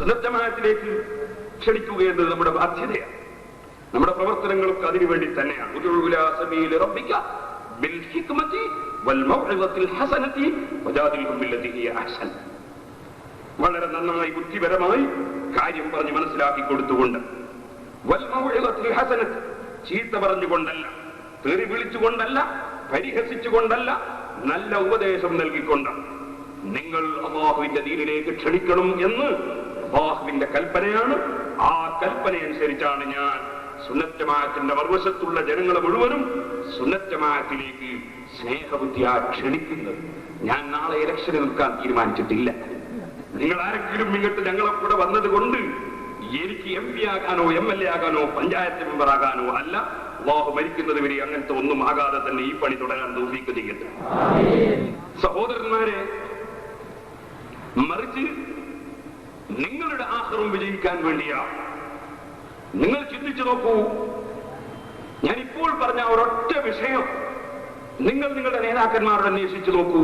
സുന്നത്തമാനത്തിലേക്ക് ക്ഷണിക്കുക എന്നത് നമ്മുടെ ബാധ്യതയാണ്. നമ്മുടെ പ്രവർത്തനങ്ങളൊക്കെ അതിനു വേണ്ടി തന്നെയാണ്. വളരെ നന്നായി ബുദ്ധിപരമായി കാര്യം പറഞ്ഞ് മനസ്സിലാക്കി കൊടുത്തുകൊണ്ട് ചീത്ത പറഞ്ഞുകൊണ്ടല്ല തെറി വിളിച്ചുകൊണ്ടല്ല പരിഹസിച്ചുകൊണ്ടല്ല നല്ല ഉപദേശം നൽകിക്കൊണ്ട് നിങ്ങൾ അള്ളാഹുവിന്റെ ദീനിലേക്ക് ക്ഷണിക്കണം എന്ന് അള്ളാഹുവിന്റെ കൽപ്പനയാണ്. ആ കൽപ്പന അനുസരിച്ചാണ് ഞാൻ സുന്നറ്റമായത്തിന്റെ മറുവശത്തുള്ള ജനങ്ങളെ മുഴുവനും സുന്നറ്റമായത്തിലേക്ക് സ്നേഹബുദ്ധിയാ ക്ഷണിക്കുന്നത്. ഞാൻ നാളെ ഇലക്ഷന് നിൽക്കാൻ തീരുമാനിച്ചിട്ടില്ല. നിങ്ങൾ ആരെങ്കിലും ഇങ്ങോട്ട് ഞങ്ങളെ കൂടെ വന്നത് കൊണ്ട് എനിക്ക് എം പി ആകാനോ എം എൽ എ ആകാനോ പഞ്ചായത്ത് മെമ്പർ ആകാനോ അല്ല അള്ളാഹു മരിക്കുന്നത് വരെ അങ്ങനത്തെ ഒന്നും ആകാതെ തന്നെ ഈ പണി തുടരാൻ തോന്നിക്ക് സഹോദരന്മാരെ മറിച്ച് നിങ്ങളുടെ ആഹ്റം വിജയിക്കാൻ വേണ്ടിയാ. നിങ്ങൾ ചിന്തിച്ചു നോക്കൂ. ഞാൻ ഇപ്പോൾ പറഞ്ഞ ഒരൊറ്റ വിഷയം നിങ്ങൾ നിങ്ങളുടെ നേതാക്കന്മാരോട് അന്വേഷിച്ചു നോക്കൂ.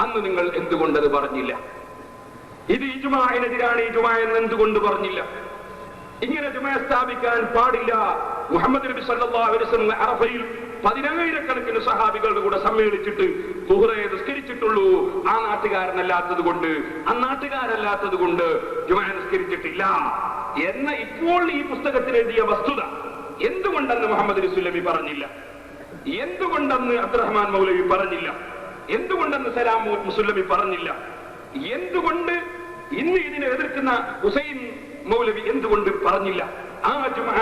അന്ന് നിങ്ങൾ എന്തുകൊണ്ടത് പറഞ്ഞില്ല? ഇത് ഇജുമാനെതിരാണ് ഇജുമ എന്ന് എന്തുകൊണ്ട് പറഞ്ഞില്ല? ഇങ്ങനെ ജുമ സ്ഥാപിക്കാൻ പാടില്ല. മുഹമ്മദ് നബി അലൈഹി വസല്ലം അറഫയിൽ പതിനായിരക്കണക്കിന് സഹാബികളുടെ കൂടെ സമ്മേളിച്ചിട്ട് കുഹുറയെ നിസ്കരിച്ചിട്ടുള്ളൂ. ആ നാട്ടുകാരനല്ലാത്തത് കൊണ്ട് ആ നാട്ടുകാരല്ലാത്തത് കൊണ്ട് ജുമാ നിസ്കരിച്ചിട്ടില്ല. എന്ന ഇപ്പോൾ ഈ പുസ്തകത്തിൽ എഴുതിയ വസ്തുത എന്തുകൊണ്ടെന്ന് മുഹമ്മദ് സുല്ലമി പറഞ്ഞില്ല? എന്തുകൊണ്ടെന്ന് അബ്ദുറഹ്മാൻ മൗലവി പറഞ്ഞില്ല? എന്തുകൊണ്ടെന്ന് സലാം മുസുല്ലമി പറഞ്ഞില്ല? എന്തുകൊണ്ട് ഇന്ന് ഇതിനെ എതിർക്കുന്ന ഹുസൈൻ മൗലവി എന്തുകൊണ്ട് പറഞ്ഞില്ല? ആ ജുമാ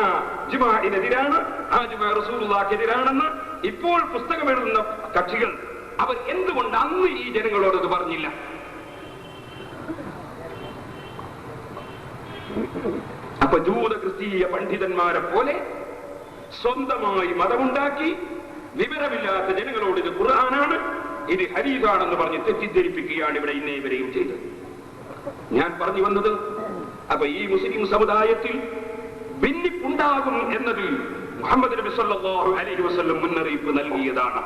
ജുമാനെതിരാണ് ആ ജുമാ റസൂലുള്ളാഹിനെതിരാണെന്ന് ഇപ്പോൾ പുസ്തകം എഴുതുന്ന കക്ഷികൾ. അവർ എന്തുകൊണ്ട് അന്ന് ഈ ജനങ്ങളോടത് പറഞ്ഞില്ല? അപ്പൊ ജൂത ക്രിസ്തീയ പണ്ഡിതന്മാരെ പോലെ സ്വന്തമായി മതമുണ്ടാക്കി വിവരമില്ലാത്ത ജനങ്ങളോട് ഇത് ഖുർആനാണ് ഇത് ഹരീസാണെന്ന് പറഞ്ഞ് തെറ്റിദ്ധരിപ്പിക്കുകയാണ് ഇവിടെ ഇന്നേ ഇവരെയും ചെയ്തത്. ഞാൻ പറഞ്ഞു വന്നത് അപ്പൊ ഈ മുസ്ലിം സമുദായത്തിൽ ഭിന്നിപ്പുണ്ടാകും എന്നത് മുഹമ്മദ് നബി സല്ലല്ലാഹു അലൈഹി വസല്ലം മുന്നറിയിപ്പ് നൽകിയതാണ്.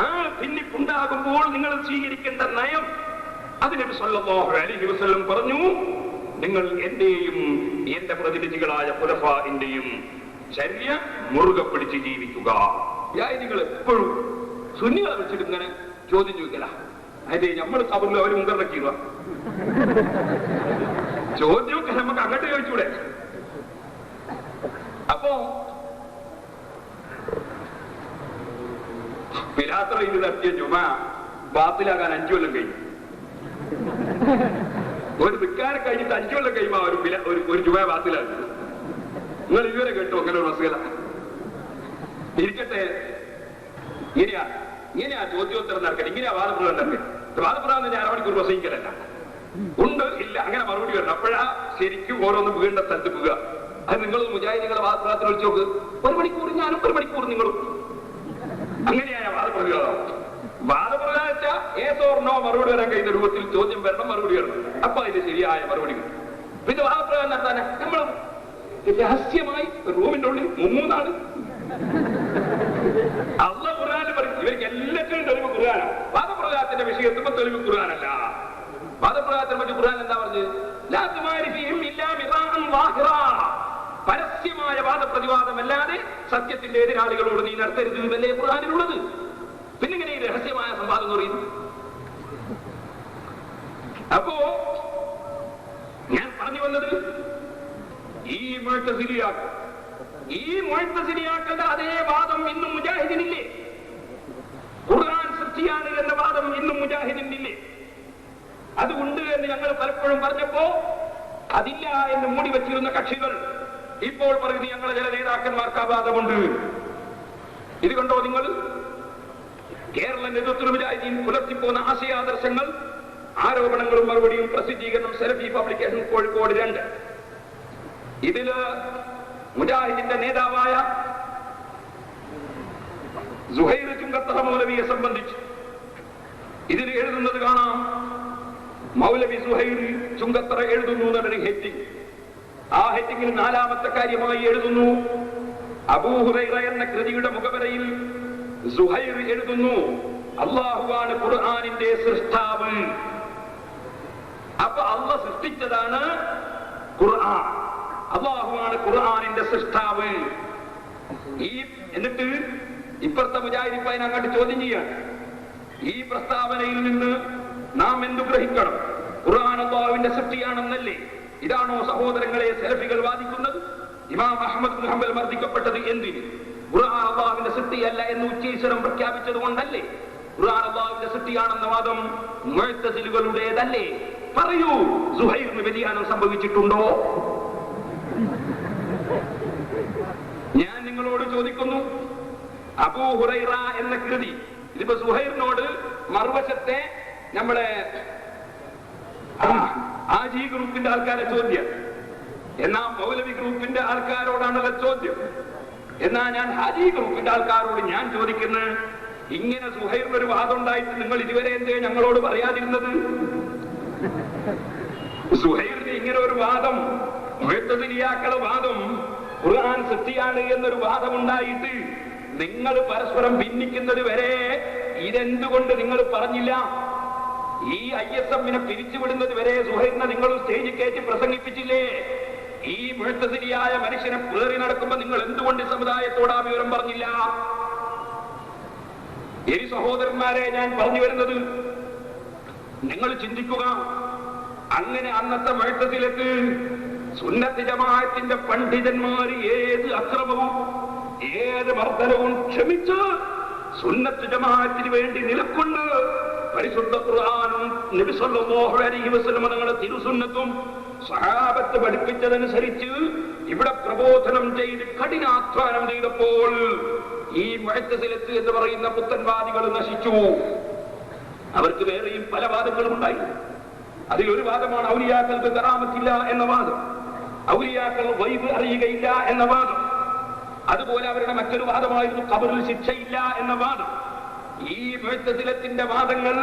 ആ ഭിന്നിപ്പുണ്ടാകുമ്പോൾ നിങ്ങൾ സ്വീകരിക്കേണ്ട നയം അത് നബി സല്ലല്ലാഹു അലൈഹി വസല്ലം പറഞ്ഞു നിങ്ങൾ എന്റെയും എന്റെ പ്രതിനിധികളായ പുലഫാന്റെയും ചര്യ മുറുകെ പിടിച്ച് ജീവിക്കുക. ഞാൻ നിങ്ങൾ എപ്പോഴും സുന്നികളെ വെച്ചിട്ട് ഇങ്ങനെ ചോദ്യം ചോദിക്കല. അതെ നമ്മൾ കബറിൽ അവർ മുൻകറക്കുക ചോദ്യമൊക്കെ നമുക്ക് അങ്ങോട്ട് ചോദിച്ചൂടെ? അപ്പോ പിലാത്രയിൽ നടത്തിയ ജുമ ബാത്തിലാകാൻ അഞ്ചു കൊല്ലം കഴിഞ്ഞു. ഒരു വിക്കാരം കഴിഞ്ഞിട്ട് അഞ്ചു കൊല്ലം കഴിയുമ്പോ ഒരു ഒരു ഒരു ജുമ ബാത്തിലാകും നിങ്ങൾ ഇതുവരെ കേട്ടു അങ്ങനെ ഒരു മസുഖല ഇരിക്കട്ടെ. ഇങ്ങനെയാ ഇങ്ങനെയാ ചോദ്യോത്തരം നടക്കട്ടെ ഇങ്ങനെയാ വാദപ്രവം നടക്കട്ടെ വാദപ്രവം ഞാൻ അരമണിക്കൂർ പ്രസംഗിക്കലല്ല. ഉണ്ട് ഇല്ല. അങ്ങനെ മറുപടി വരണം. അപ്പോഴാ ശരിക്കും ഓരോന്ന് വീണ്ട സ്ഥലത്ത് പോകുക അത് നിങ്ങൾ മുജാഹിദികളെ വാദപ്രവത്തിൽ വിളിച്ചു നോക്ക്. ഒരു മണിക്കൂർ ഞാനും ഒരു മണിക്കൂർ നിങ്ങളും. അങ്ങനെയായ വാദപ്രതിവാദം? വെച്ചാൽ ഏതോർണോ മറുപടി വരാൻ കഴിയുന്ന രൂപത്തിൽ ചോദ്യം വരണം മറുപടി വരണം. അപ്പൊ അതിന്റെ ശരിയായ മറുപടി പിന്നെ വാദപ്രകാരം നടത്താൻ നമ്മൾ രഹസ്യമായി റൂമിന്റെ ഉള്ളിൽ മുമ്മൂന്നാണ് അള്ള ഖുർആാനിൽ പറയും. ഇവർക്ക് എല്ലാത്തിനും തെളിവ് ഖുർആാനാണ് വാദപ്രകാരത്തിന്റെ വിഷയത്തിൽ തെളിവ് ഖുർആാനല്ല. വാദപ്രകാരത്തിനെ പറ്റി ഖുർആൻ എന്താ പറഞ്ഞത് പരസ്യമായ വാദപ്രതിവാദമല്ലാതെ സത്യത്തിന്റെ എതിരാളികളോട് നീ നടത്തരുത് എന്നല്ലേ ഖുർആാനിലുള്ളത്? പിന്നെ ഇങ്ങനെ ഈ രഹസ്യമായ സംവാദം എന്ന് പറയുന്നു. അപ്പോ ഞാൻ പറഞ്ഞു വന്നത് ഈ മുഴത്തസിലിയാക്കൾ ഈ മുഴത്തസിലിയാക്കളുടെ അതേ വാദം ഇന്നും മുജാഹിദിനില്ലേ? ഖുർആൻ സൃഷ്ടിയാണ് എന്ന വാദം ഇന്നും മുജാഹിദിനില്ലേ? അതുകൊണ്ട് എന്ന് ഞങ്ങൾ പലപ്പോഴും പറഞ്ഞപ്പോ അതില്ല എന്ന് മൂടി വച്ചിരുന്ന കക്ഷികൾ ഇപ്പോൾ പറയുന്നു ഞങ്ങളെ ചില നേതാക്കന്മാർക്ക് അപാതമുണ്ട് ഇത് കണ്ടോ നിങ്ങൾ? കേരള നേതൃത്വം മുജാഹിദീൻ പുലർത്തിപ്പോന്ന ആശയാദർശങ്ങൾ ആരോപണങ്ങളും മറുപടിയും പ്രസിദ്ധീകരണം സെലഫി പബ്ലിക്കേഷൻ കോഴിക്കോട് രണ്ട്. ഇതിൽ മുജാഹിദിന്റെ നേതാവായ മൗലവിയെ സംബന്ധിച്ച് ഇതിൽ എഴുതുന്നത് കാണാം. മൗലവി സുഹൈർ ചുങ്കത്തറ എഴുതുന്നു എന്നൊരു ഹെഡിങ്. ആ ഹെഡിങ്ങിൽ നാലാമത്തെ കാര്യമായി എഴുതുന്നു. അബൂഹുറൈറ എന്ന കൃതിയുടെ മുഖവരയിൽ സുഹൈർ എഴുതുന്നു. അള്ളാഹുവാണ് ഖുർആാനിന്റെ സൃഷ്ടാവ്. അപ്പൊ അള്ള സൃഷ്ടിച്ചതാണ് ഖുർആൻ. അള്ളാഹുവാണ് ഖുർആനിന്റെ സൃഷ്ടാവ്. ഈ എന്നിട്ട് ഇപ്പുറത്തെ മുജാഹിദിപ്പ അങ്ങോട്ട് ചോദ്യം ചെയ്യാണ്. ഈ പ്രസ്താവനയിൽ നിന്ന് നാം എന്തു ഗ്രഹിക്കണം? ഖുർആൻ അള്ളാഹുവിന്റെ സൃഷ്ടിയാണെന്നല്ലേ? ഇതാണോ സഹോദരങ്ങളെ സെലഫികൾ വാദിക്കുന്നത്? ഇമാം അഹമ്മദ് മുഹമ്മൽ മർദ്ദിക്കപ്പെട്ടത് എന്തിന്? ഖുർആൻ സൃഷ്ടിയല്ല എന്ന് ഉച്ചീശ്വരം പ്രഖ്യാപിച്ചത് കൊണ്ടല്ലേ? ഖുർആൻ അള്ളാഹുവിന്റെ സൃഷ്ടിയാണെന്ന വാദം മുഴത്തസിലുകളുടേതല്ലേ പറയൂ സുഹൈറിന് വ്യതിയാനം സംഭവിച്ചിട്ടുണ്ടോ? ഞാൻ നിങ്ങളോട് ചോദിക്കുന്നു അബൂ ഹുറൈറ എന്ന കൃതി ഇതിപ്പോ സുഹൈറിനോട് മറുവശത്തെ നമ്മുടെ ആജി ഗ്രൂപ്പിന്റെ ആൾക്കാരെ ചോദ്യം. എന്നാ മൗലവി ഗ്രൂപ്പിന്റെ ആൾക്കാരോടാണല്ലോ ചോദ്യം? എന്നാ ഞാൻ ഹാജി ഗ്രൂപ്പിന്റെ ആൾക്കാരോട് ഞാൻ ചോദിക്കുന്നത്? ഇങ്ങനെ സുഹൈറിന് ഒരു വാദം ഉണ്ടായിട്ട് നിങ്ങൾ ഇതുവരെ എന്തേ ഞങ്ങളോട് പറയാതിരുന്നത്? സുഹൈറിന് ഇങ്ങനെ ഒരു വാദം മുഴത്തതിരിയാക്കള വാദം ഖുർആൻ സൃഷ്ടിയാണ് എന്നൊരു വാദം ഉണ്ടായിട്ട് നിങ്ങൾ പരസ്പരം ഭിന്നിക്കുന്നത് വരെ ഇതെന്തുകൊണ്ട് നിങ്ങൾ പറഞ്ഞില്ല? ഈ ഐ എസ് എമ്മിനെ പിരിച്ചുവിടുന്നത് വരെ സുഹൈറിനെ നിങ്ങൾ സ്റ്റേജിൽ കയറ്റി പ്രസംഗിപ്പിച്ചില്ലേ? ഈ മുഴത്തതിരിയായ മനുഷ്യനെ പേറി നടക്കുമ്പോ നിങ്ങൾ എന്തുകൊണ്ട് സമുദായത്തോട് ആ വിവരം പറഞ്ഞില്ല? എരി സഹോദരന്മാരെ ഞാൻ പറഞ്ഞു വരുന്നത് നിങ്ങൾ ചിന്തിക്കുക. അങ്ങനെ അന്നത്തെ മഴത്തത്തിലേക്ക് സുന്നത്ത് ജമാഅത്തിന്റെ പണ്ഡിതന്മാർ ഏത് അക്രമവും ഏത് മർദ്ദനവും ക്ഷമിച്ച് സുന്നത്ത് ജമാഅത്തിന് വേണ്ടി നിലക്കൊണ്ട് പരിശുദ്ധ ഖുർആാനും അലൈഹി തങ്ങളുടെ തിരുസുന്നത്തും സഹാബത്ത് പഠിപ്പിച്ചതനുസരിച്ച് ഇവിടെ പ്രബോധനം ചെയ്ത് കഠിനാധ്വാനം ചെയ്തപ്പോൾ ഈ മുഴത്തസിലത്ത് എന്ന് പറയുന്ന പുത്തൻവാദികൾ നശിച്ചു. അവർക്ക് വേറെയും പല വാദങ്ങളും ഉണ്ടായി. അതിലൊരു വാദമാണ് ഔലിയാക്കൾക്ക് തറാമത്തില്ല എന്ന വാദം. ഔലിയാക്കൾ വൈബ് അറിയുകയില്ല എന്ന വാദം. അതുപോലെ അവരുടെ മറ്റൊരു വാദമായിരുന്നു കബറിൽ ശിക്ഷയില്ല എന്ന വാദം. ഈ മുഴത്തതിലത്തിന്റെ വാദങ്ങൾ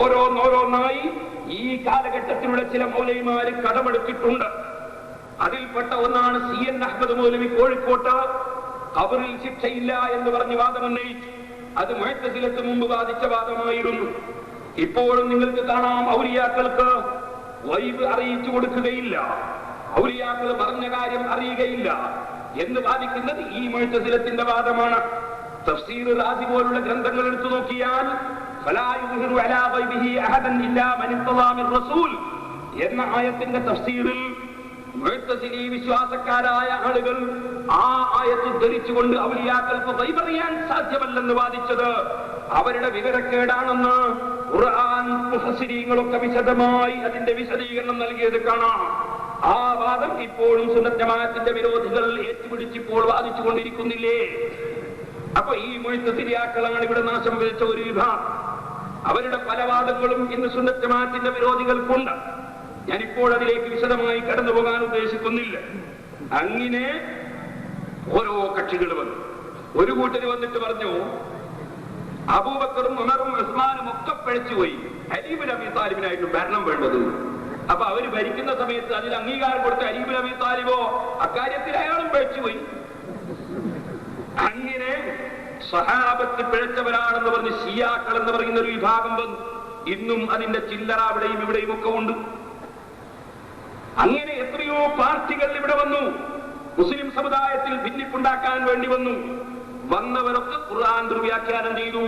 ഓരോന്നോരോന്നായി ഈ കാലഘട്ടത്തിലുള്ള ചില മൂലയുമാര് കടമെടുത്തിട്ടുണ്ട്. അതിൽപ്പെട്ട ഒന്നാണ് സി എൻ അഹമ്മദ് മൗലവി കോഴിക്കോട്ട്. കബറിൽ ശിക്ഷയില്ല എന്ന് പറഞ്ഞ് വാദമുന്നയിച്ചു. അത് മുഴത്തതിലത്ത് മുമ്പ് വാദിച്ച വാദമായിരുന്നു. ഇപ്പോഴും നിങ്ങൾക്ക് കാണാം ഔലിയാക്കൾക്ക് വൈബ് അറിയിച്ചു കൊടുക്കുകയില്ല. ഔലിയാക്കൾ പറഞ്ഞ കാര്യം അറിയുകയില്ല. എന്ന് വാദിക്കുന്നത് ഈ മുഴത്തസിലത്തിന്റെ വാദമാണ്. തഫ്സീർ റാസി പോലുള്ള ഗ്രന്ഥങ്ങൾ എടുത്തു നോക്കിയാൽ എന്ന ആയത്തിന്റെ തഫ്സീറിൽ വിശ്വാസക്കാരായ ആളുകൾ ആ ആയത്ത് ധരിച്ചുകൊണ്ട് ഔലിയാക്കൾക്ക് വൈപറിയാൻ സാധ്യമല്ലെന്ന് വാദിച്ചത്. അവരുടെ വിവരക്കേടാണെന്ന് ഖുർആൻ മുഫസ്സിരീങ്ങളൊക്കെ വിശദമായി അതിന്റെ വിശദീകരണം നൽകിയത് കാണാം. ആ വാദം ഇപ്പോഴും സുന്നത്തമാത്തിന്റെ വിരോധികൾ ഏറ്റുപിടിച്ചിപ്പോൾ വാദിച്ചു കൊണ്ടിരിക്കുന്നില്ലേ അപ്പൊ ഈ മുഴുത്തതിരിയാക്കളാണ് ഇവിടെ നാശം വിളിച്ച ഒരു വിഭാഗം. അവരുടെ പല വാദങ്ങളും ഇന്ന് സുന്നത്തമാത്തിന്റെ വിരോധികൾക്കുണ്ട്. ഞാനിപ്പോൾ അതിലേക്ക് വിശദമായി കടന്നു പോകാൻ ഉദ്ദേശിക്കുന്നില്ല. അങ്ങനെ ഓരോ കക്ഷികൾ വന്നു. ഒരു കൂട്ടര് വന്നിട്ട് പറഞ്ഞു അബൂബക്കറും ഉമറും ഉസ്മാനും ഒക്കെ പഴിച്ചുപോയി അലീബുൽ അബി താലിബിനായിട്ട് ഭരണം വേണ്ടത്. അപ്പൊ അവർ ഭരിക്കുന്ന സമയത്ത് അതിൽ അംഗീകാരം കൊടുത്ത അലീബുൽ അബി താലിബോ അക്കാര്യത്തിൽ അയാളും പഴിച്ചുപോയി അങ്ങനെ സഹാബത്ത് പിഴച്ചവരാണെന്ന് പറഞ്ഞ് ഷിയാക്കൾ എന്ന് പറയുന്ന ഒരു വിഭാഗം വന്നു. ഇന്നും അതിന്റെ ചില്ലറ അവിടെയും ഇവിടെയും ഒക്കെ ഉണ്ട്. അങ്ങനെ എത്രയോ പാർട്ടികൾ ഇവിടെ വന്നു. മുസ്ലിം സമുദായത്തിൽ ഭിന്നിപ്പുണ്ടാക്കാൻ വേണ്ടി വന്നു. വന്നവരൊക്കെ ഖുർആൻ ദുർവ്യാഖ്യാനം ചെയ്തു.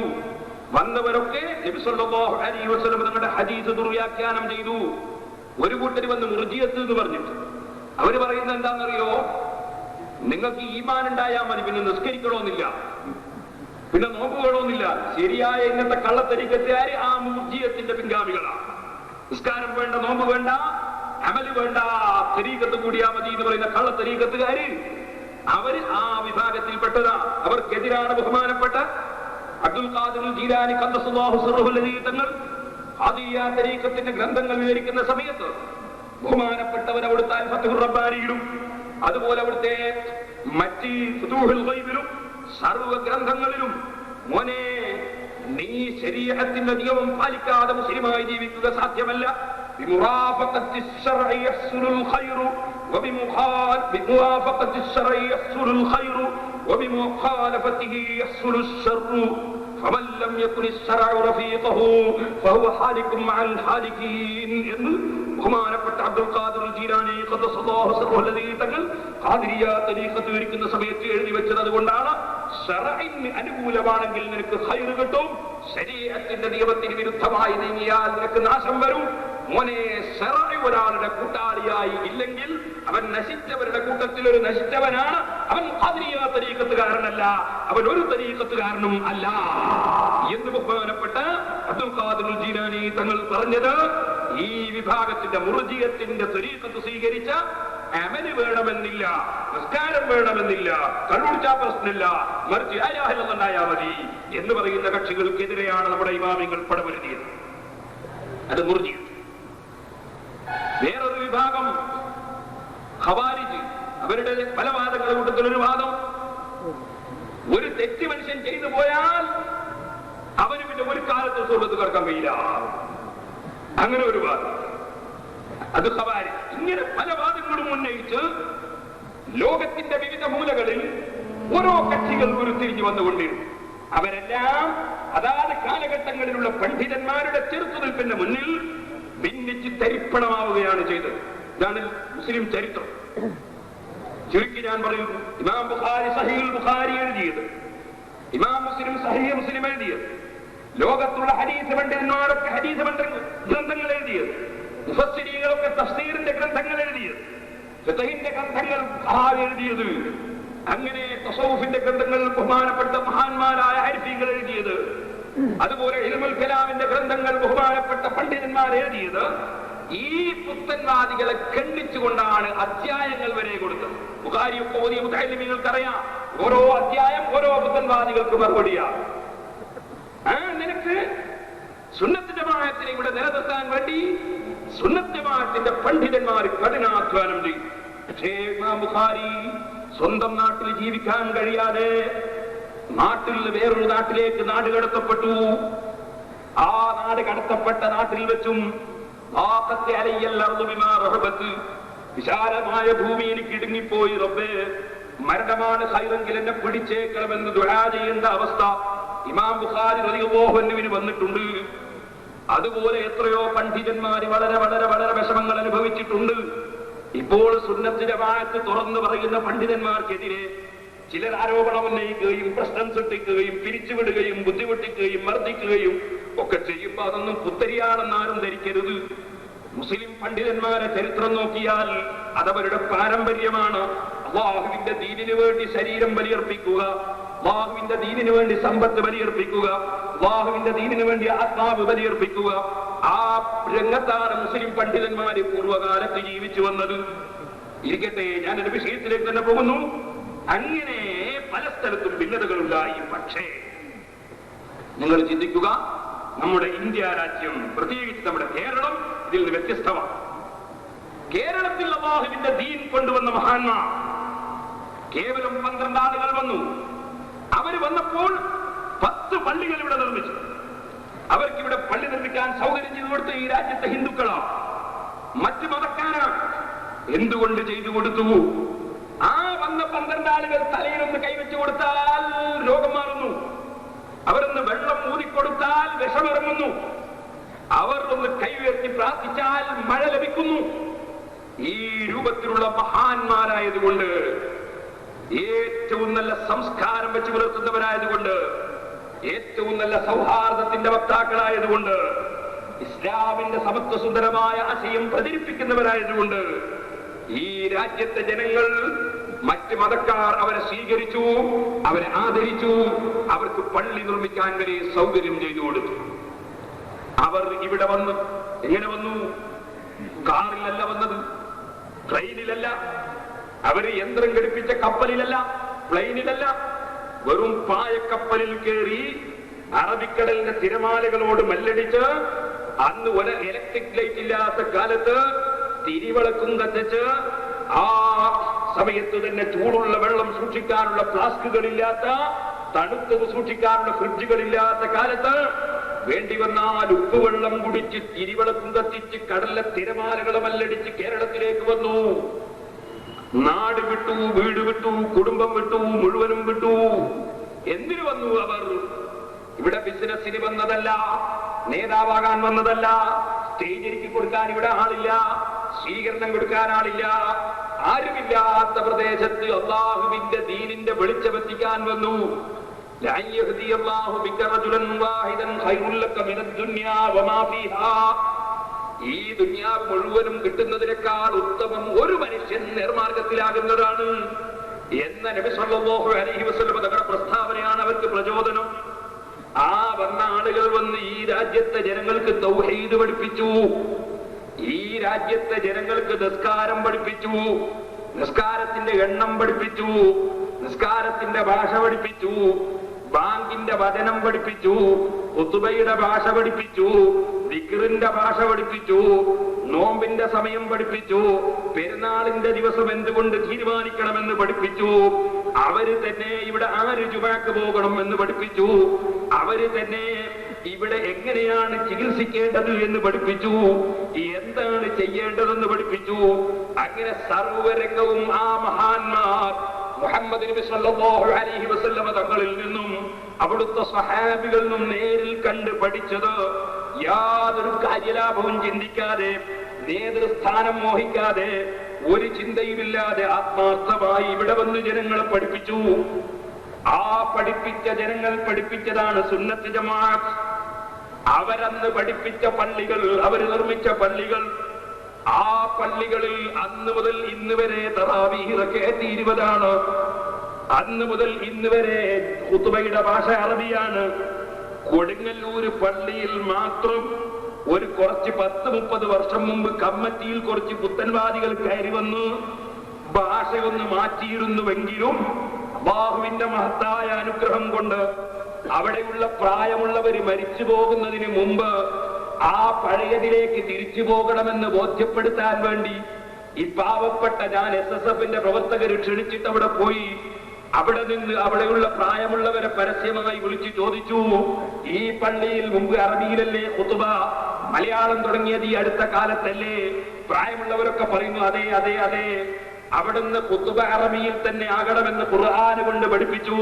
വന്നവരൊക്കെ നബി സല്ലല്ലാഹു അലൈഹി വസല്ലം തങ്ങളുടെ ഹദീസ് ദുർവ്യാഖ്യാനം ചെയ്തു. ഒരു കൂട്ടർ വന്ന് മുർജിയത്ത് എന്ന് പറഞ്ഞിട്ട്. അവർ പറയുന്നത് എന്താണെന്നറിയോ? നിങ്ങൾക്ക് ഈമാൻ ഉണ്ടായാൽ മതി പിന്നെ നിസ്കരിക്കണമെന്നില്ല. പിന്നെ നോക്കുകയൊന്നുമില്ല ശരിയായ ഇന്നത്തെ കള്ളത്തരീക്കത്തുകാര് ആ മുർജിയത്തിന്റെ പിൻഗാമികളാണ് നിസ്കാരം വേണ്ട നോമ്പ് വേണ്ട അമൽ വേണ്ട തരീക്കത്ത് കൂടിയാ മതി എന്ന് പറയുന്ന കള്ളത്തരീക്കത്തുകാര്. അവർ ആ വിഭാഗത്തിൽപ്പെട്ടതാ. അവർക്കെതിരാണ് ബഹുമാനപ്പെട്ട അബ്ദുൽ ഖാദിർ ജീലാനി തങ്ങൾ ഖാദിയ തരീക്കത്തിന്റെ ഗ്രന്ഥങ്ങൾ വിവരിക്കുന്ന സമയത്ത് ബഹുമാനപ്പെട്ടവർ അവിടുത്തെ അൽഫത്തുറബാരിയിലും അതുപോലെ അവിടുത്തെ മറ്റ് ഫുതൂഹുൽ സർവ്വ ഗ്രന്ഥങ്ങളിലും മോനെ നീ ശരീരത്തിന്റെ നിയമം പാലിക്കാതെ മുസ്ലിമായി ജീവിക്കുക സാധ്യമല്ല بمرافقة الشرع يحصل الخير وبمخال- بموافقة الشرع يحصل الخير وبمخالفته يحصل الشر فمن لم يكن الشرع رفيقه فهو حالك مع الحالكين എന്ന് ബഹുമാനപ്പെട്ട അബ്ദുൽ ഖാദിർ ജീലാനി ഖദ്ദസല്ലാഹു സിർറഹു അല്ലദീ തങ്ങൾ ഖാദിരിയ തരീഖത്ത് വിരിക്കുന്ന സമയത്ത് എഴുതി വെച്ചത് അതുകൊണ്ടാണ് ശറഇന് അനുകൂലമാണെങ്കിൽ നിനക്ക് ഹൈറ് കിട്ടും. ശരീരത്തിന്റെ നിയമത്തിന് വിരുദ്ധമായി നീങ്ങിയാൽ നിനക്ക് നാശം വരും. മോനെ ശറഇ ഒരാളുടെ കൂട്ടാളിയായി ഇല്ലെങ്കിൽ അവൻ നശിച്ചവരുടെ കൂട്ടത്തിൽ ഒരു നശിച്ചവനാണ്. അവൻ ഖാദിരിയ തരീക്കത്തുകാരനല്ല അവൻ ഒരു തരീക്കത്തുകാരനും അല്ല. എന്ന് ബഹുമാനപ്പെട്ട അബ്ദുൽ ഖാദിർ ജീലാനി തങ്ങൾ പറഞ്ഞത് ഈ വിഭാഗത്തിന്റെ മുറുജിയത്തിന്റെ തരീക്കത്ത് സ്വീകരിച്ച അമൽ വേണമെന്നില്ല നിസ്കാരം വേണമെന്നില്ല കണ്ണുടിച്ചാ പ്രശ്നമില്ല മറിച്ച് ആയാഹില്ലെന്നുണ്ടായാ മതി എന്ന് പറയുന്ന കക്ഷികൾക്കെതിരെയാണ് നമ്മുടെ ഇമാമിങ്ങൾ പടപൊരുതിയത്. അത് മുറിഞ്ഞു. വേറൊരു വിഭാഗം ഖവാരിജ് അവരുടെ പല വാദങ്ങളുടെ കൂട്ടത്തിൽ ഒരു വാദം ഒരു തെറ്റ് മനുഷ്യൻ ചെയ്തു പോയാൽ അവന് പിന്നെ ഒരു കാലത്ത് സുഹൃത്ത് കിടക്കാൻ കഴിയില്ല അങ്ങനെ ഒരു വാദം. അത് ഖവാരി ഇങ്ങനെ പല വാദങ്ങളും ഉന്നയിച്ച് ലോകത്തിന്റെ വിവിധ മൂലകളിൽ ഓരോ കക്ഷികൾ ഉരുത്തിരിഞ്ഞു വന്നുകൊണ്ടിരുന്നു. അവരെല്ലാം അതാത് കാലഘട്ടങ്ങളിലുള്ള പണ്ഡിതന്മാരുടെ ചെറുത്തുനിൽപ്പിന്റെ മുന്നിൽ ഭിന്നിച്ച് തരിപ്പണമാവുകയാണ് ചെയ്തത്. ഇതാണ് മുസ്ലിം ചരിത്രം. ചുരുക്കി ഞാൻ പറയുന്നു ഇമാം ബുഖാരി സഹീൽ ബുഖാരി എഴുതിയത്. ഇമാം മുസ്ലിം സഹീൽ മുസ്ലിം എഴുതിയത്. ലോകത്തുള്ള ഹരീസ് പണ്ഡിതന്മാരൊക്കെ ഹരീസ് പണ്ഡിത ഗ്രന്ഥങ്ങൾ എഴുതിയത്. മുഫസ്സിരീകളൊക്കെ തഫ്സീറിന്റെ ഗ്രന്ഥങ്ങൾ എഴുതിയത്. ഫിഖഹിന്റെ ഗ്രന്ഥങ്ങൾ സഹാബി എഴുതിയത്. അങ്ങനെ തസൗഫിന്റെ ഗ്രന്ഥങ്ങൾ ബഹുമാനപ്പെട്ട മഹാന്മാരായ ഹരിഫീങ്ങൾ എഴുതിയത്. അതുപോലെ ഇൽമുൽ കലാമിന്റെ ഗ്രന്ഥങ്ങൾ ബഹുമാനപ്പെട്ട പണ്ഡിതന്മാർ എഴുതിയത്. ഈ പുത്തൻവാദികളെ ഖണ്ഡിച്ചുകൊണ്ടാണ് അധ്യായങ്ങൾ വരെ കൊടുത്തത്. ബുഖാരിയൊക്കെ ഓതിയ മുത്തലിമികൾക്കറിയാം ഓരോ അധ്യായം ഓരോ പുത്തൻവാദികൾക്ക് മറുപടിയാണ് നിനക്ക് സുന്നത്തിന്റെ ഇവിടെ നിലനിർത്താൻ വേണ്ടി സുന്നത്യമാത്തിന്റെ പണ്ഡിതന്മാർ കഠിനാധ്വാനം ചെയ്യും പക്ഷേ ബുഖാരി സ്വന്തം നാട്ടിൽ ജീവിക്കാൻ കഴിയാതെ നാട്ടിൽ വേറൊരു നാട്ടിലേക്ക് നാട് കടത്തപ്പെട്ടു. ആ നാട് കടത്തപ്പെട്ട നാട്ടിൽ വെച്ചും വിശാലമായ ഭൂമി എനിക്ക് ഇടുങ്ങിപ്പോയി റബ്ബേ. മരണമാണ് ഹൈറെങ്കിൽ എന്നെ പിടിച്ചേക്കണമെന്ന് ചെയ്യേണ്ട അവസ്ഥ ഇമാം ബുഖാരി റളിയല്ലാഹുവിന് വന്നിട്ടുണ്ട്. അതുപോലെ എത്രയോ പണ്ഡിതന്മാര് വളരെ വളരെ വളരെ വിഷമങ്ങൾ അനുഭവിച്ചിട്ടുണ്ട്. ഇപ്പോൾ സുന്നത്തിന്റെ ഭാഗത്ത് തുറന്നു പറയുന്ന പണ്ഡിതന്മാർക്കെതിരെ ചിലർ ആരോപണം ഉന്നയിക്കുകയും പ്രശ്നം സൃഷ്ടിക്കുകയും പിരിച്ചുവിടുകയും ബുദ്ധിമുട്ടിക്കുകയും മർദ്ദിക്കുകയും ഒക്കെ ചെയ്യുമ്പോൾ അതൊന്നും പുത്തരിയാണെന്ന് ആരും ധരിക്കരുത്. മുസ്ലിം പണ്ഡിതന്മാരെ ചരിത്രം നോക്കിയാൽ അതവരുടെ പാരമ്പര്യമാണ്. അള്ളാഹുവിന്റെ ദീനിനു വേണ്ടി ശരീരം ബലിയർപ്പിക്കുക. അള്ളാഹുവിന്റെ ദീനിനു വേണ്ടി സമ്പത്ത് ബലിയർപ്പിക്കുക വാഹുവിന്റെ ദീനിനു വേണ്ടി ആത്മാവ് ബലിയർപ്പിക്കുക. ആ രംഗത്താണ് മുസ്ലിം പണ്ഡിതന്മാര് പൂർവകാലത്ത് ജീവിച്ചു വന്നത്. ഇരിക്കട്ടെ ഞാനൊരു വിഷയത്തിലേക്ക് തന്നെ പോകുന്നു. അങ്ങനെ പല സ്ഥലത്തും ഭിന്നതകൾ ഉണ്ടായി പക്ഷേ നിങ്ങൾ ചിന്തിക്കുക നമ്മുടെ ഇന്ത്യ രാജ്യം പ്രത്യേകിച്ച് നമ്മുടെ കേരളം ഇതിൽ നിന്ന് വ്യത്യസ്തമാണ്. കേരളത്തിൽ അള്ളാഹുവിന്റെ ദീൻ കൊണ്ടുവന്ന മഹാന്മാർ. കേവലം പന്ത്രണ്ട് ആളുകൾ വന്നു. അവർ വന്നപ്പോൾ പത്ത് പള്ളികൾ ഇവിടെ നിർമ്മിച്ചു. അവർക്ക് ഇവിടെ പള്ളി നിർമ്മിക്കാൻ സൗകര്യം ചെയ്തു കൊടുത്ത ഈ രാജ്യത്തെ ഹിന്ദുക്കളാണ് മറ്റ് മതക്കാരാണ് എന്തുകൊണ്ട് ചെയ്തു കൊടുത്തു? ആ വന്ന പന്ത്രണ്ട് ആളുകൾ തലയിലൊന്ന് കൈവച്ചു കൊടുത്താൽ രോഗം മാറുന്നു. അവരൊന്ന് വെള്ളം ഊതിക്കൊടുത്താൽ വിഷമിറങ്ങുന്നു. അവർ ഒന്ന് കൈ ഉയർത്തി പ്രാർത്ഥിച്ചാൽ മഴ ലഭിക്കുന്നു. ഈ രൂപത്തിലുള്ള മഹാന്മാരായതുകൊണ്ട് ഏറ്റവും നല്ല സംസ്കാരം വെച്ച് പുലർത്തുന്നവരായതുകൊണ്ട് ഏറ്റവും നല്ല സൗഹാർദ്ദത്തിന്റെ വക്താക്കളായതുകൊണ്ട് ഇസ്ലാമിന്റെ സമത്വ സുന്ദരമായ ആശയം പ്രചരിപ്പിക്കുന്നവരായതുകൊണ്ട് ഈ രാജ്യത്തെ ജനങ്ങൾ മറ്റ് മതക്കാർ അവരെ സ്വീകരിച്ചു അവരെ ആദരിച്ചു അവർക്ക് പള്ളി നിർമ്മിക്കാൻ വരെ സൗകര്യം ചെയ്തു കൊടുത്തു. അവർ ഇവിടെ വന്നു എങ്ങനെ വന്നു? കാറിലല്ല വന്നത് ട്രെയിനിലല്ല. അവർ യന്ത്രം ഘടിപ്പിച്ച കപ്പലിലല്ല പ്ലെയിനിലല്ല. വെറും പായക്കപ്പലിൽ കയറി അറബിക്കടലിന്റെ തിരമാലകളോട് മല്ലടിച്ച് അന്ന് ഒരു ഇലക്ട്രിക് ലൈറ്റ് ഇല്ലാത്ത കാലത്ത് തിരിവിളക്കും കത്തിച്ച് ആ സമയത്ത് തന്നെ ചൂടുള്ള വെള്ളം സൂക്ഷിക്കാനുള്ള ഫ്ലാസ്കുകളില്ലാത്ത തണുത്തത് സൂക്ഷിക്കാനുള്ള ഫ്രിഡ്ജുകളില്ലാത്ത കാലത്ത് വേണ്ടി വന്നാൽ ഉപ്പുവെള്ളം കുടിച്ച് തിരിവിളക്കും കത്തിച്ച് കടലിലെ തിരമാലകളെ മല്ലടിച്ച് കേരളത്തിലേക്ക് വന്നു. നാട് വിട്ടു വീട് വിട്ടു കുടുംബം വിട്ടു മുഴുവനും വിട്ടു. എന്തിനു വന്നു അവർ? ഇവിടെ ബിസിനസ്സിന് വന്നതല്ല നേതാവാകാൻ വന്നതല്ല സ്റ്റേജിലേക്ക് കൊടുക്കാൻ ഇവിടെ ആളില്ല സ്വീകരണം കൊടുക്കാൻ ആളില്ല. ആരുമില്ലാത്ത പ്രദേശത്ത് അള്ളാഹുവിന്റെ ദീനിന്റെ വെളിച്ചമെത്തിക്കാൻ വന്നു. ലാഹു ബിക്കറജുലൻ വാഹിദൻ ഖൈറുല്ലക മിനദ് ദുനിയാ വമാ ഫീഹാ. ഈ ദുന്യാവ് മുഴുവനും കിട്ടുന്നതിനേക്കാൾ ഉത്തമം ഒരു മനുഷ്യൻ നേർമാർഗത്തിലാകുന്നതാണ്. എന്ന നബി സല്ലല്ലാഹു അലൈഹി വസല്ലം തങ്ങളുടെ പ്രസ്താവനയാണ് അവർക്ക് പ്രചോദനം. ആ വന്ന ആളുകൾ വന്ന് ഈ രാജ്യത്തെ ജനങ്ങൾക്ക് തൗഹീദ് പഠിപ്പിച്ചു. ഈ രാജ്യത്തെ ജനങ്ങൾക്ക് നിസ്കാരം പഠിപ്പിച്ചു. നിസ്കാരത്തിന്റെ എണ്ണം പഠിപ്പിച്ചു. നിസ്കാരത്തിന്റെ ഭാഷ പഠിപ്പിച്ചു. ബാങ്കിന്റെ വചനം പഠിപ്പിച്ചു കുത്തുബയുടെ ഭാഷ പഠിപ്പിച്ചു ദിക്റിന്റെ ഭാഷ പഠിപ്പിച്ചു നോമ്പിന്റെ സമയം പഠിപ്പിച്ചു പെരുന്നാളിന്റെ ദിവസം എന്തുകൊണ്ട് തീരുമാനിക്കണമെന്ന് പഠിപ്പിച്ചു അവർ തന്നെ ഇവിടെ ആര് ജുമാക്ക് പോകണം എന്ന് പഠിപ്പിച്ചു അവർ തന്നെ ഇവിടെ എങ്ങനെയാണ് ചികിത്സിക്കേണ്ടത് എന്ന് പഠിപ്പിച്ചു എന്താണ് ചെയ്യേണ്ടതെന്ന് പഠിപ്പിച്ചു. അങ്ങനെ സർവരംഗവും ആ മഹാന്മാർ മുഹമ്മദ് നബി സല്ലല്ലാഹു അലൈഹി വസല്ലമ തങ്ങളിൽ നിന്നും അവിടുത്തെ സഹാബികളിൽ നിന്നും നേരിൽ കണ്ട് പഠിച്ചത് യാതൊരു കാര്യലാഭവും ചിന്തിക്കാതെ നേതൃസ്ഥാനം മോഹിക്കാതെ ഒരു ചിന്തയുമില്ലാതെ ആത്മാർത്ഥമായി ഇവിടെ വന്ന് ജനങ്ങളെ പഠിപ്പിച്ചു. ആ പഠിപ്പിച്ച ജനങ്ങൾ പഠിപ്പിച്ചതാണ് സുന്നത്ത് ജമാഅത്ത്. അവരന്ന് പഠിപ്പിച്ച പള്ളികൾ അവർ നിർമ്മിച്ച പള്ളികൾ. ആ പള്ളികളിൽ അന്ന് മുതൽ ഇന്ന് വരെ തറാവീഹിറക്കെ ഇരുപതാണ്. അന്ന് മുതൽ ഇന്ന് വരെ കുത്തുബയുടെ ഭാഷ അറബിയാണ്. കൊടുങ്ങല്ലൂര് പള്ളിയിൽ മാത്രം ഒരു കുറച്ച് പത്ത് മുപ്പത് വർഷം മുമ്പ് കമ്മറ്റിയിൽ കുറച്ച് പുത്തൻവാദികൾ കയറി വന്ന് ഭാഷയൊന്ന് മാറ്റിയിരുന്നുവെങ്കിലും ബാഹുവിന്റെ മഹത്തായ അനുഗ്രഹം കൊണ്ട് അവിടെയുള്ള പ്രായമുള്ളവര് മരിച്ചു പോകുന്നതിന് മുമ്പ് ആ പഴയതിലേക്ക് തിരിച്ചു പോകണമെന്ന് ബോധ്യപ്പെടുത്താൻ വേണ്ടി ഈ പാവപ്പെട്ട ഞാൻ എസ് എസ് എഫിന്റെ പ്രവർത്തകർ ക്ഷണിച്ചിട്ട് അവിടെ പോയി. അവിടെ നിന്ന് അവിടെയുള്ള പ്രായമുള്ളവരെ പരസ്യമായി വിളിച്ചു ചോദിച്ചു ഈ പള്ളിയിൽ മുമ്പ് അറബിയിലല്ലേ കുത്തുബ മലയാളം തുടങ്ങിയത് ഈ അടുത്ത കാലത്തല്ലേ? പ്രായമുള്ളവരൊക്കെ പറയുന്നു അതെ അതെ അതെ. അവിടുന്ന് കുത്തുബ അറബിയിൽ തന്നെ ആകണമെന്ന് ഖുർആൻ കൊണ്ട് പഠിപ്പിച്ചു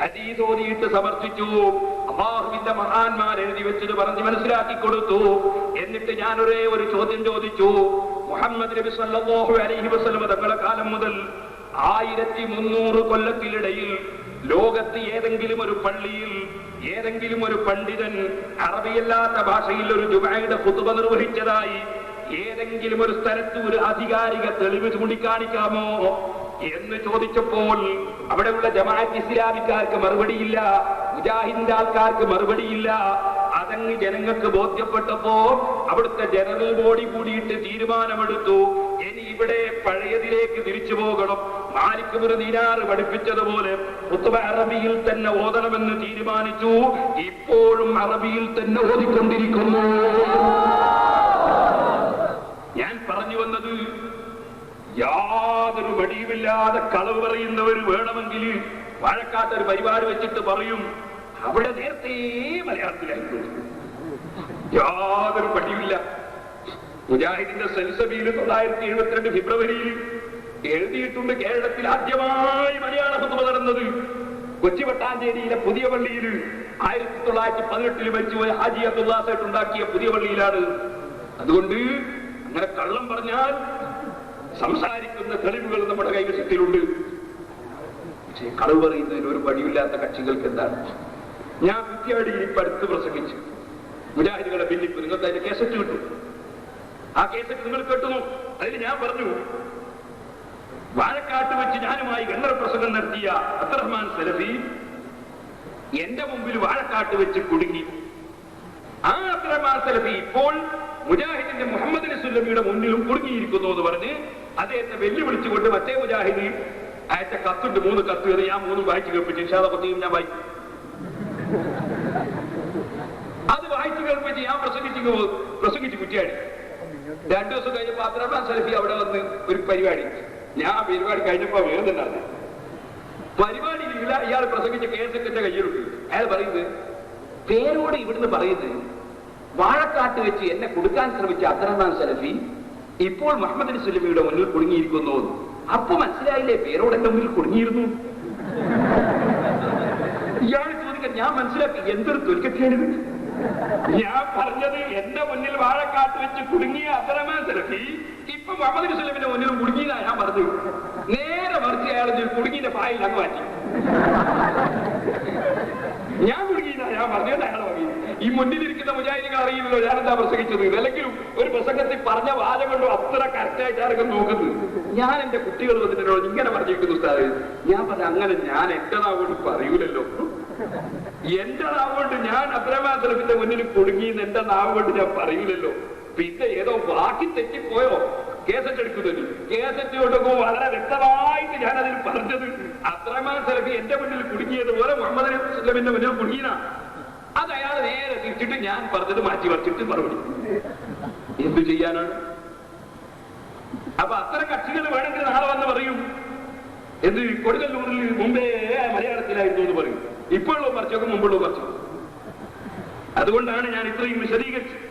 ഹദീസ് ഓതിയിട്ട് സമർപ്പിച്ചു. അള്ളാഹുവിന്റെ മഹാന്മാർ എഴുതി വെച്ചത് പറഞ്ഞ് മനസ്സിലാക്കി കൊടുത്തു. എന്നിട്ട് ഞാൻ ഒരേ ഒരു ചോദ്യം ചോദിച്ചു മുഹമ്മദ് നബി സല്ലല്ലാഹു അലൈഹി വസല്ലം തങ്ങളെ കാലം മുതൽ ആയിരത്തി മുന്നൂറ് കൊല്ലത്തിനിടയിൽ ലോകത്ത് ഏതെങ്കിലും ഒരു പള്ളിയിൽ ഏതെങ്കിലും ഒരു പണ്ഡിതൻ അറബിയല്ലാത്ത ഭാഷയിൽ ഒരു ജുബായുടെ പുതുവ നിർവഹിച്ചതായി ഏതെങ്കിലും ഒരു സ്ഥലത്ത് ഒരു അധികാരിക തെളിവ് ചൂണ്ടിക്കാണിക്കാമോ എന്ന് ചോദിച്ചപ്പോൾ അവിടെയുള്ള ജമാഅത്ത് ഇസ്ലാമിക്കാർക്ക് മറുപടിയില്ല മുജാഹിദിന്റെ ആൾക്കാർക്ക് മറുപടിയില്ല. അതങ്ങ് ജനങ്ങൾക്ക് ബോധ്യപ്പെട്ടപ്പോ അവിടുത്തെ ജനറൽ ബോഡി കൂടിയിട്ട് തീരുമാനമെടുത്തു. ഇനി ഇവിടെ പഴയതിലേക്ക് തിരിച്ചു പോകണം. മാലിക്കും ഒരു നീരാറ് പഠിപ്പിച്ചതുപോലെ ഉത്തമ അറബിയിൽ തന്നെ ഓതണമെന്ന് തീരുമാനിച്ചു. ഇപ്പോഴും അറബിയിൽ തന്നെ ഓതിക്കൊണ്ടിരിക്കുന്നു. ഞാൻ പറഞ്ഞു വന്നത് യാതൊരു വടിയുമില്ലാതെ കളവ് പറയുന്നവർ വേണമെങ്കിൽ വഴക്കാത്തൊരു പരിപാടി വെച്ചിട്ട് പറയും. അവിടെ നേരത്തെ മലയാളത്തിലായിരുന്നു. യാതൊരു മടിയുമില്ല മുജാഹിദിന്റെ സെൽസബിയിൽ തൊള്ളായിരത്തി എഴുപത്തിരണ്ട് ഫെബ്രുവരിയിൽ എഴുതിയിട്ടുണ്ട് കേരളത്തിൽ ആദ്യമായി മലയാള സഭ നടന്നത് കൊച്ചി വട്ടാഞ്ചേരിയിലെ പുതിയ പള്ളിയിൽ ആയിരത്തി തൊള്ളായിരത്തി പതിനെട്ടിൽ മരിച്ചുപോയ ഹാജി അബ്ദുല്ലാസായിട്ട് ഉണ്ടാക്കിയ പുതിയ പള്ളിയിലാണ് അതുകൊണ്ട് അങ്ങനെ കള്ളം പറഞ്ഞാൽ സംസാരിക്കുന്ന തെളിവുകൾ നമ്മുടെ കൈവശത്തിലുണ്ട്. പക്ഷേ കളവ് പറയുന്നതിന് ഒരു പണിയില്ലാത്ത കക്ഷികൾക്ക് എന്താണ് ഞാൻ കുറ്റിയാടിയിൽ ഇപ്പൊ അടുത്ത് പ്രസംഗിച്ചു. മുജാഹിദുകളെ ഭിന്നിപ്പ് നിങ്ങൾക്ക് അതിന്റെ കേസറ്റ് കിട്ടും. ആ കേസറ്റ് നിങ്ങൾ കേട്ടുന്നു അതിൽ ഞാൻ പറഞ്ഞു വാഴക്കാട്ട് വെച്ച് ഞാനുമായി ഗന്ധർവ പ്രസംഗം നടത്തിയ അബ്ദുറഹ്മാൻ സലഫി എന്റെ മുമ്പിൽ വാഴക്കാട്ട് വെച്ച് കുടുങ്ങി. ആ അബ്ദുറഹ്മാൻ സലഫി ഇപ്പോൾ മുജാഹിദിന്റെ മുഹമ്മദ് സുല്ലമിയുടെ മുന്നിലും കുടുങ്ങിയിരിക്കുന്നു എന്ന് പറഞ്ഞ് അദ്ദേഹത്തെ വെല്ലുവിളിച്ചുകൊണ്ട് മറ്റേ മുജാഹിദ് അയച്ച കത്തുണ്ട് മൂന്ന് കത്ത് എന്ന് ഞാൻ മൂന്നും വായിച്ചു കേൾപ്പിച്ചു. ഇഷാദപ്പത്തിയും ഞാൻ വായിച്ചു അത് വായിച്ചു കേൾപ്പിച്ച് ഞാൻ പ്രസംഗിച്ചു പ്രസംഗിച്ചു കുറ്റിയാടി. രണ്ടു ദിവസം കഴിഞ്ഞപ്പോ അബ്ദുറഹ്മാൻ സലഫി അവിടെ വന്ന് ഒരു പരിപാടി ഞാൻ പരിപാടി കഴിഞ്ഞപ്പോ വേണ്ടത് പരിപാടി ഇല്ല ഇയാൾ പ്രസംഗിച്ച കേസൊക്കെ കയ്യിലുണ്ട്. അയാൾ പറയുന്നത് പേരോട് ഇവിടുന്ന് പറയുന്നത് വാഴക്കാട്ട് വെച്ച് എന്നെ കൊടുക്കാൻ ശ്രമിച്ച അബ്ദുറഹ്മാൻ സലഫി ഇപ്പോൾ മുഹമ്മദ് സുലമിയുടെ മുന്നിൽ കുടുങ്ങിയിരിക്കുന്നു. അപ്പൊ മനസ്സിലായില്ലേ പേരോട് എന്റെ മുന്നിൽ കുടുങ്ങിയിരുന്നു? ഇയാൾ ചോദിക്കാൻ ഞാൻ മനസ്സിലാക്കി എന്തൊരു തൊലിക്കത്തിയാണിത് ഞാൻ പറഞ്ഞത് എന്റെ മുന്നിൽ വാഴക്കാട്ട് വെച്ച് കുടുങ്ങിയ അത്രമേ തിരക്കി ഇപ്പൊ മുഹമ്മദ് മുസ്ലിമിന്റെ മുന്നിൽ കുടുങ്ങിയതാ ഞാൻ പറഞ്ഞു നേരെ മറിച്ച് അയാൾ കുടുങ്ങിന്റെ പായിൽ അങ്ങ് മാറ്റി. ഞാൻ കുടുങ്ങിയതാ ഞാൻ പറഞ്ഞത് അയാൾ പറയും ഈ മുന്നിലിരിക്കുന്ന മുജാഹിദികൾ അറിയില്ലല്ലോ ഞാൻ എന്താ പ്രസംഗിച്ചത്? അല്ലെങ്കിലും ഒരു പ്രസംഗത്തിൽ പറഞ്ഞ വാദം കൊണ്ടോ അത്ര കറക്റ്റായിട്ട് ആർക്കും നോക്കുന്നത്? ഞാൻ എന്റെ കുട്ടികൾ വന്നിട്ടോ ഇങ്ങനെ പറഞ്ഞിരിക്കുന്നു സാറ് ഞാൻ പറഞ്ഞ അങ്ങനെ ഞാൻ എന്റെ കൊണ്ട് പറയൂലല്ലോ. എന്റെ നാവ് കൊണ്ട് ഞാൻ അബ്രഹാമിന്റെ മുന്നിൽ കുടുങ്ങിയെന്ന് എന്റെ നാവ് കൊണ്ട് ഞാൻ പറയൂലല്ലോ. പിന്നെ ഏതോ വാക്കി തെറ്റിപ്പോയോ കേസറ്റ് എടുക്കുന്നു കേസറ്റ് കൊണ്ടൊക്കെ വളരെ വ്യക്തമായിട്ട് ഞാൻ അതിൽ പറഞ്ഞത്. അത്രമാൻ സെലഫി എന്റെ മുന്നിൽ കുടുങ്ങിയതുപോലെ മുഹമ്മദ് നബി മുന്നിൽ കുടുങ്ങിയാ അത് അയാൾ നേരെ തിരിച്ചിട്ട് ഞാൻ പറഞ്ഞത് മാറ്റി വച്ചിട്ട് മറുപടി. എന്തു ചെയ്യാനാണ്? അപ്പൊ അത്തരം കക്ഷികൾ വേണമെങ്കിൽ നാളെ വന്ന് പറയും. എന്ത് കൊടുങ്ങല്ലൂരിൽ മുമ്പേ മലയാളത്തിലായിരുന്നു എന്ന് പറയും. ഇപ്പോഴുള്ള മറിച്ചൊക്കെ മുമ്പുള്ള മറിച്ചു അതുകൊണ്ടാണ് ഞാൻ ഇത്രയും വിശദീകരിച്ചത്.